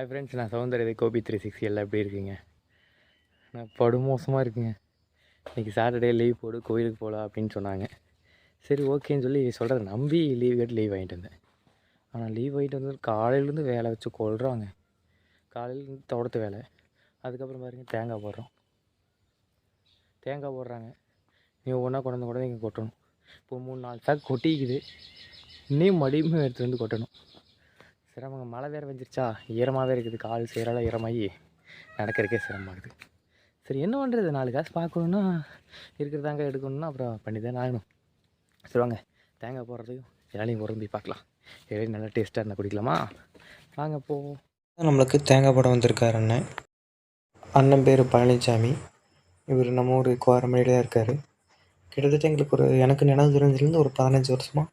Hi friends நான் சௌந்தர்யதை Gopi three sixty எல்லாம் எப்படி இருக்கீங்க? நான் படுமோசமாக இருக்குங்க இன்றைக்கி சாட்டர்டே லீவ் போடு கோயிலுக்கு போகலாம் அப்படின்னு சொன்னாங்க. சரி ஓகேன்னு சொல்லி சொல்கிறத நம்பி லீவ் கேட்டு லீவ் வாங்கிட்டு வந்தேன். ஆனால் லீவ் வாங்கிட்டு வந்து காலையிலேருந்து வேலை வச்சு கொள்கிறாங்க காலையிலேருந்து தோட்டத்து வேலை. அதுக்கப்புறம் பாருங்க தேங்காய் போடுறோம். தேங்காய் போடுறாங்க. நீ ஒவ்வொன்றா கொண்டு வந்து கூட இங்கே கொட்டணும். இப்போ மூணு நாலு சாக்கு கொட்டிக்குது. இன்னும் மடியுமே எடுத்து வந்து கொட்டணும். சிரமங்க. மழை வேறு வந்துருச்சா ஈரமாகவே இருக்குது. கால் சேரெல்லாம் ஈரமாகி நடக்கிறதுக்கே சிரமமாகுது. சரி என்ன பண்ணுறது நாலு காசு பார்க்கணுன்னா இருக்கிறதாங்க எடுக்கணும்னா அப்புறம் பண்ணி தானே ஆகணும். சரி வாங்க. தேங்காய் போடுறதையும் இளநீர் போடுறதும் போய் பார்க்கலாம். இளநீர் நல்லா டேஸ்ட்டாக இருந்தால் குடிக்கலாமா? வாங்க போ. நம்மளுக்கு தேங்காய் படம் வந்திருக்காரு அண்ணன். அண்ணன் பேர் பழனிசாமி இவர் நம்ம ஊர் குவாரமணியில் இருக்கார். கிட்டத்தட்ட எங்களுக்கு ஒரு எனக்கு நினைவு தெரிஞ்சிலேருந்து ஒரு பதினஞ்சு வருஷமாக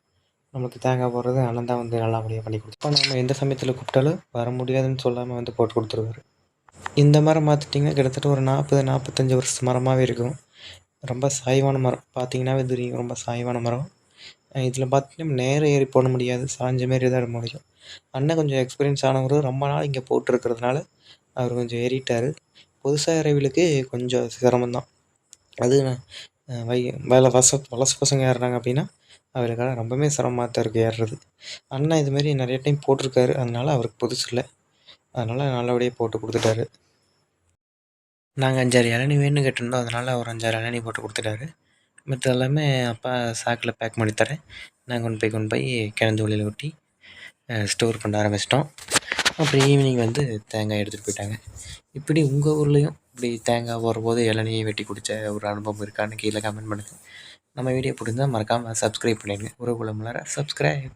நம்மளுக்கு தேங்காய் போடுறது அண்ணன் தான் வந்து நல்லபடியாக பண்ணி கொடுத்து இப்போ நம்ம எந்த சமயத்தில் கூப்பிட்டாலும் வர முடியாதுன்னு சொல்லாமல் வந்து போட்டு கொடுத்துருவாரு. இந்த மரம் பார்த்துட்டிங்கன்னா கிட்டத்தட்ட ஒரு நாற்பது நாற்பத்தஞ்சு வருஷம் மரமாகவே இருக்கும். ரொம்ப சாய்வான மரம். பார்த்தீங்கன்னாவே தெரியும் ரொம்ப சாய்வான மரம். இதில் பார்த்தீங்கன்னா நேரம் ஏறி போட முடியாது. சாஞ்ச மாரி தான் இட முடியும். அண்ணன் கொஞ்சம் எக்ஸ்பீரியன்ஸ் ஆனவர் ரொம்ப நாள் இங்கே போட்டிருக்கிறதுனால அவர் கொஞ்சம் ஏறிட்டார். புதுசாக இறவிலுக்கு கொஞ்சம் சிரமம்தான். அது வை வேலை வச வலசு பசங்க ஏறுறாங்க அப்படின்னா அவர்களுக்கெல்லாம் ரொம்பவே சிரமமாக தான் இருக்குது ஏறுறது. அண்ணன் இதுமாரி நிறைய டைம் போட்டிருக்காரு. அதனால் அவருக்கு புதுசு இல்லை. அதனால் நல்லபடியாக போட்டு கொடுத்துட்டாரு. நாங்கள் அஞ்சாறு இளநி வேணும்னு கேட்டிருந்தோம். அதனால் அவர் அஞ்சாறு இளநி போட்டு கொடுத்துட்டாரு. மற்ற எல்லாமே அப்பா சாக்கில் பேக் பண்ணி தரேன். நாங்கள் கொண்டு போய் கொண்டு போய் கிணந்து வழியில் ஒட்டி ஸ்டோர் பண்ண ஆரம்பிச்சிட்டோம். அப்புறம் ஈவினிங் வந்து தேங்காய் எடுத்துகிட்டு போயிட்டாங்க. இப்படி உங்கள் ஊர்லேயும் இப்படி தேங்காய் போடும்போது இளநியை வெட்டி குடித்த ஒரு அனுபவம் இருக்கான்னு கீழே கமெண்ட் பண்ணுங்கள் நம்ம வீடியோ பிடிச்சா மறக்காமல் சப்ஸ்கிரைப் பண்ணிடுங்க. ஒரு மலர சப்ஸ்கிரைப்